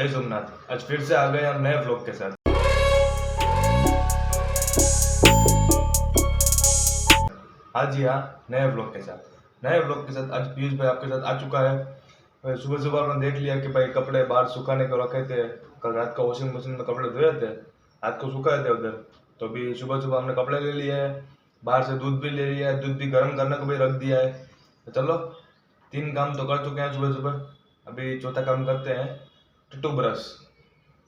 साथ आज फिर से आ गए हम नए व्लॉग के साथ। हाँ जी हाँ नए व्लॉग के साथ। नए व्लॉग के साथ आज पीयूष भाई आपके साथ आ चुका है। सुबह सुबह आपने देख लिया कि भाई कपड़े बाहर सुखाने को रखे थे। कल रात का वॉशिंग मशीन में कपड़े धोए थे। रात को सुखाए थे उधर। तो अभी सुबह सुबह हमने कपड़े ले लिए हैं। बाहर से दूध भी ले लिया है। दूध भी गर्म करने को भी रख दिया है। तो चलो, तीन काम तो कर चुके हैं सुबह सुबह अभी चौथा काम करते हैं। टटू ब्रश।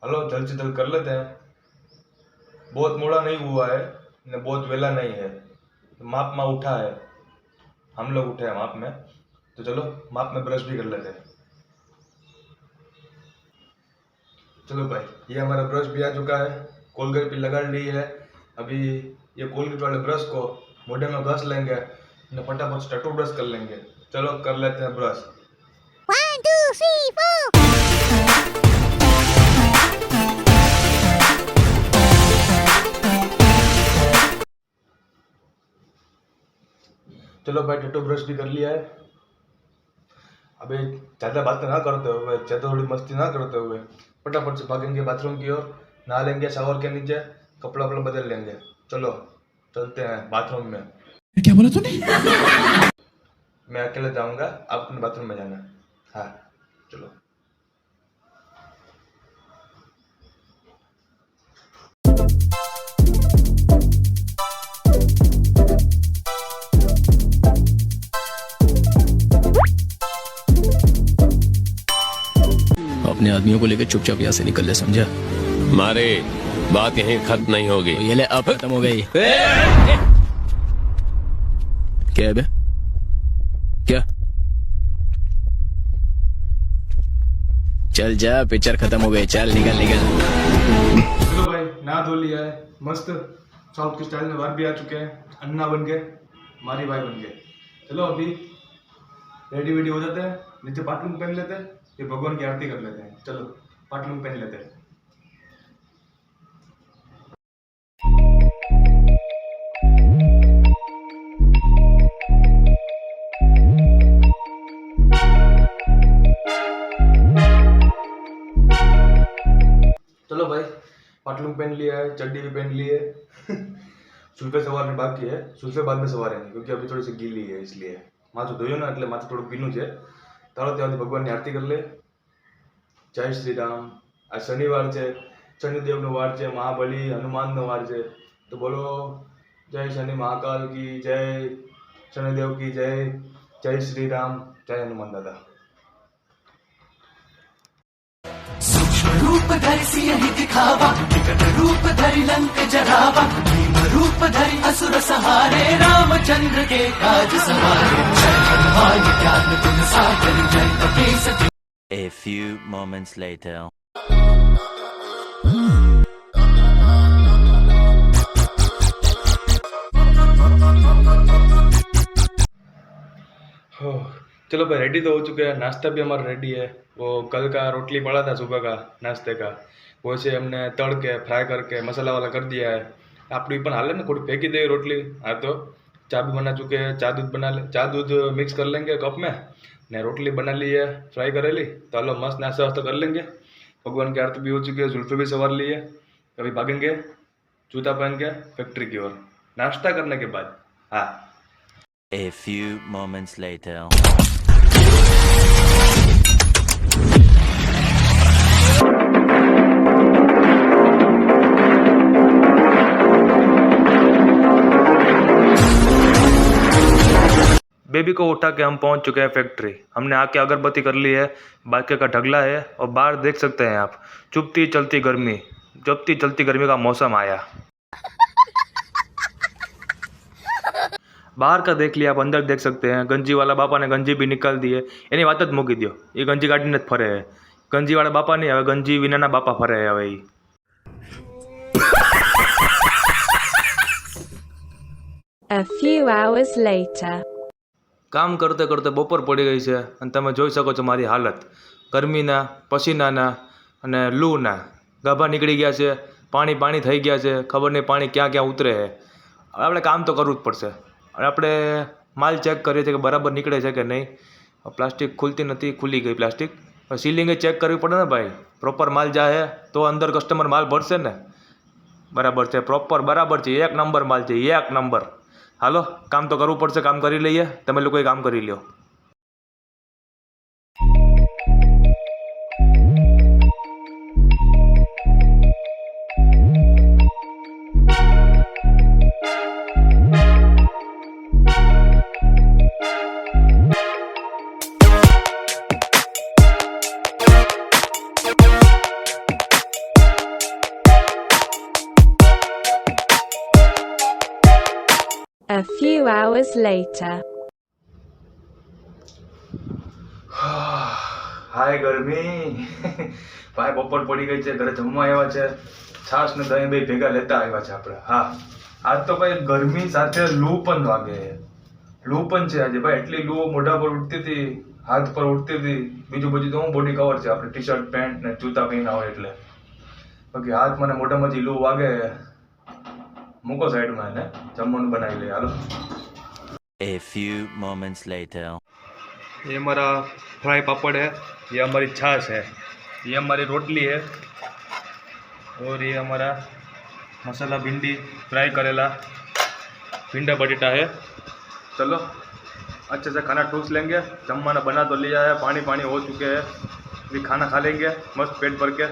हेलो जल्द से जल्द कर लेते हैं। बहुत मोड़ा नहीं हुआ है ने बहुत वेला नहीं है। तो माप में उठा है। हम लोग उठे हैं माप में। तो चलो माप में ब्रश भी कर लेते हैं। चलो भाई ये हमारा ब्रश भी आ चुका है। कोलगेट भी लगा ली है। अभी ये कोलगेट वाले ब्रश को मोढे में घस लेंगे और फटाफट से टटू ब्रश कर लेंगे। चलो कर लेते हैं brush One, two, three, four. चलो भाई टटू ब्रश भी कर लिया है। अबे ज़्यादा बातें ना करते हुए ज़्यादा थोड़ी मस्ती ना करते हुए फटाफट से भागेंगे बाथरूम की ओर नहा लेंगे शावर के नीचे कपड़ा वपड़ा बदल लेंगे। चलो चलते हैं बाथरूम में। क्या बोला तूने? मैं अकेले जाऊँगा आप अपने बाथरूम में जाना। हाँ चलो। आदमियों को लेकर चुपचाप यहाँ से निकल ले समझा? मारे बात यहीं खत्म नहीं होगी। तो ये ले अब खत्म हो गई। क्या है बे? क्या? चल जा पिक्चर खत्म हो गई। चल निकल निकल। चलो भाई नहा धो लिया है। मस्त। साउथ के स्टाइल में बाहर भी आ चुके हैं। अन्ना बन गए मारी भाई बन गए। चलो अभी रेडी वेडी हो जाते हैं। नीचे बाथरूम पहन लेते हैं। फिर भगवान की आरती कर लेते हैं चलो पाटलूम पहन लेते हैं चलो भाई पाटलूम पहन लिया है चड्डी भी पहन ली है सुल्फे સવારની બાકી है સુલ્ફે बाद में સવારે क्योंकि अभी थोड़ी सी गीली है इसलिए માથું ધોયું ને એટલે માથું થોડું ભીનું છે ચાલો ત્યાંથી ભગવાનની આરતી કરી લે જય શ્રી રામ આ શનિવાર છે શનિદેવનો વાર છે મહાબલી હનુમાનનો વાર છે તો બોલો જય શનિ મહાકાલ કી જય શનિદેવ કી જય જય શ્રી રામ જય હનુમાન દાદા सूक्ष्म रूप धरि सियहि दिखावा विकट रूप धरि लंक जरावा भीम रूप धरि असुर सहारे रामचंद्र के काज सवारे जय हनुमान ज्ञान गुण सागर जय कपीस A few moments later. चलो भाई रेडी तो हो चुके हैं। नाश्ता भी हमारा रेडी है। वो कल का रोटली पड़ा था सुबह का नाश्ते का। वो से हमने तड़ के फ्राई करके मसाला वाला कर दिया है। આપણી પણ હાલે ને થોડી ફેંકી દઈએ રોટલી હા તો चा भी बना चुके हैं चा दूध बना ले चा दूध मिक्स कर लेंगे कप में ने रोटली बना ली है फ्राई करेली तो हलो मस्त नाश्ता वास्ता कर लेंगे भगवान की आरती भी हो चुकी है जुल्फे भी सवार ली है अभी भागेंगे जूता पहन के फैक्ट्री की ओर नाश्ता करने के बाद हाँ A few moments later. Baby को उठा के हम पहुंच चुके हैं फैक्ट्री हमने आके अगरबत्ती कर ली है बाकी का ढगला है और बाहर देख सकते हैं आप चुपती चलती गर्मी चुपती चलती गर्मी का मौसम आया બહાર કા દેખ लिया आप अंदर देख सकते हैं गंजी वाला बापा ने गंजी भी निकाल दी है એની વાત જ મૂકી દો એ ગંજી કાઢીને જ ફરે છે ગંજી વાળા બાપા નહીં હવે ગંજી વિનાના બાપા ફરે છે હવે ઈ A few hours later. કામ કરતે કરતે બપોર પડી ગઈ છે અને તમે જોઈ શકો છો મારી હાલત. ગરમીના, પસીનાના અને લૂના. ગાભા નીકળી ગયા છે, પાણી પાણી થઈ ગયા છે, ખબર નહીં પાણી ક્યાં ક્યાં ઉતરે છે. હવે આપણે કામ તો કરવું જ પડશે. અને આપણે માલ ચેક કરીએ છીએ કે બરાબર નીકળે છે કે નહીં. પ્લાસ્ટિક ખુલતી નથી, ખુલી ગઈ પ્લાસ્ટિક. સીલિંગે ચેક કરવી પડે ને ભાઈ. પ્રોપર માલ જાહે તો અંદર કસ્ટમર માલ ભરશે ને? બરાબર છે પ્રોપર બરાબર છે, એક નંબર માલ છે, એક નંબર હાલો કામ તો કરવું પડશે કામ કરી લઈએ તમે લોકોએ કામ કરી લ્યો A few hours later. હાય ગરમી. ભાઈ, બપોર પડી ગઈ છે, ઘરે જમવા આવ્યા છે. છાશ ને દહીં બે ભેગા લેતા આવ્યા છે આપણે. હા. આજ તો ભાઈ ગરમી સાથે લૂ પણ વાગે. લૂ પણ છે આજે. ભાઈ, એટલી લૂ મોઢા પર ઉઠતી હતી, હાથ પર ઉઠતી હતી. બીજું બધું તો હું બોડી કવર છે. આપણે ટી શર્ટ પેન્ટ ને જૂતા પહેરીને હોય એટલે. બાકી હાથ મને મોઢામાં જે લૂ વાગે. મૂકો સાઈડમાં એને જમવાનું બનાવી લઈએ હાલો A few moments later. ये हमारा फ्राई पापड़ है ये हमारी छाछ है ये हमारी रोटली है और ये हमारा मसाला भिंडी फ्राई करेला भिंडा बटेटा है चलो अच्छे से खाना ठूस लेंगे जमवाना बना तो लिया है पानी पानी हो चुके हैं अभी खाना खा लेंगे मस्त पेट भर के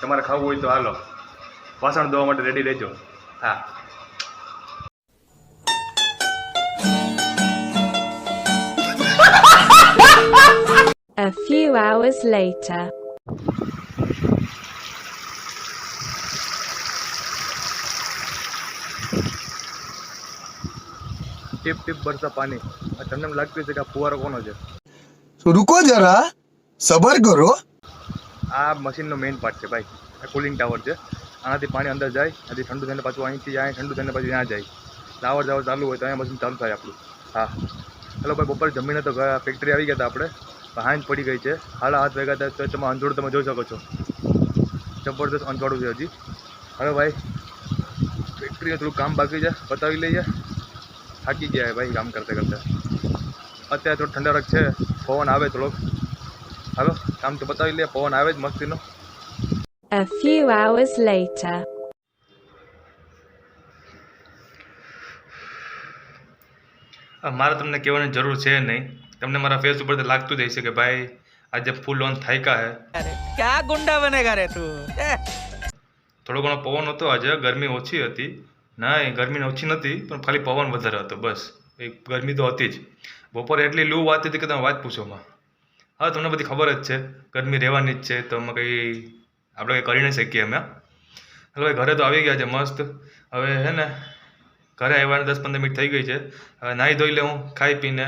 તમારે ખાવું હોય તો હાલો વાસણ ધોવા માટે રેડી રહેજો હા A few hours later. ટીપ ટીપ બરસા પાણી. તમને લાગતું છે કે આ ફુવારો કોનો છે. રૂકો જરા. સબર કરો. આ મશીનનો મેઇન પાર્ટ છે ભાઈ. આ કુલિંગ ટાવર છે. આનાથી પાણી અંદર જાય આથી ઠંડુ થઈને પાછું અહીંથી જાય, ઠંડુ થઈને પછી ત્યાં જાય. ટાવર જાવર ચાલુ હોય તો અહીંયા મશીન ચાલુ થાય આપણું. હા. ચાલો ભાઈ, બપોરે જમીને તો ફેક્ટરી આવી ગયા હતા આપણે. હાંજ પડી ગઈ છે. હાલ હાથ ભેગા થાય, તો તમે અંજોડ તમે જોઈ શકો છો. જબરદસ્ત અંજવાળું છે હજી. હવે ભાઈ. ફેક્ટરીનું થોડું કામ બાકી છે. બતાવી લઈએ. થાકી ગયા ભાઈ કામ કરતે કરતે. અત્યારે થોડો ઠંડક છે. પવન આવે થોડોક. હાલો કામ તો બતાવી લઈએ. પવન આવે જ મસ્તીનો. A few hours later. મારે તમને કહેવાની જરૂર છે નહીં. તમને મારા ફેસ ઉપર લાગતું જ હશે કે ભાઈ આજે ફૂલ ઓન થાયકા હે. અરે ગુંડા બનેગા રે તું? થોડો ઘણો પવન હતો આજે ગરમી ઓછી હતી. ના ગરમી ઓછી નથી પણ ખાલી પવન વધારે હતો બસ. એ ગરમી તો હતી જ. બપોરે એટલી લૂ વાત હતી કે તમે વાત પૂછોમાં હા તમને બધી ખબર જ છે. ગરમી રહેવાની જ છે તો અમે કંઈ આપણે કંઈ કરી નહીં શકીએ અમે. એટલે ભાઈ ઘરે તો આવી ગયા છે મસ્ત. હવે હે ને ઘરે આવ્યાને દસ પંદર મિનિટ થઈ ગઈ છે. હવે નાહી ધોઈ લઉં ખાઈ પીને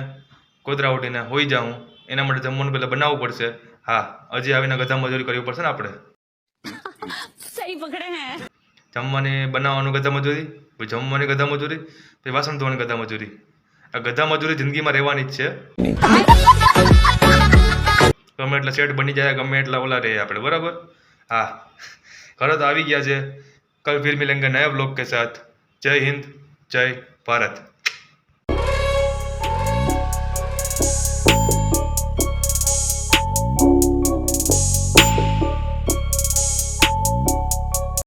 કોતરા ઉઠીને હોઈ જાઉં. એના માટે જમવાનું પહેલાં બનાવવું પડશે. હા હજી આવીને ગધા મજૂરી કરવી પડશે ને આપણે. જમવાની બનાવવાનું ગધા મજૂરી પછી જમવાની ગધા મજૂરી પછી વાસણ ધોવાની ગધા મજૂરી. આ ગધા મજૂરી જિંદગીમાં રહેવાની જ છે. ગમે એટલા સેટ બની જાય ગમે એટલા ઓલા રહે આપણે બરાબર? હા. ઘરે તો આવી ગયા છે. કલ ફિર મિલેંગે નયા બ્લોગ કે સાથ. જય હિન્દ, જય ભારત.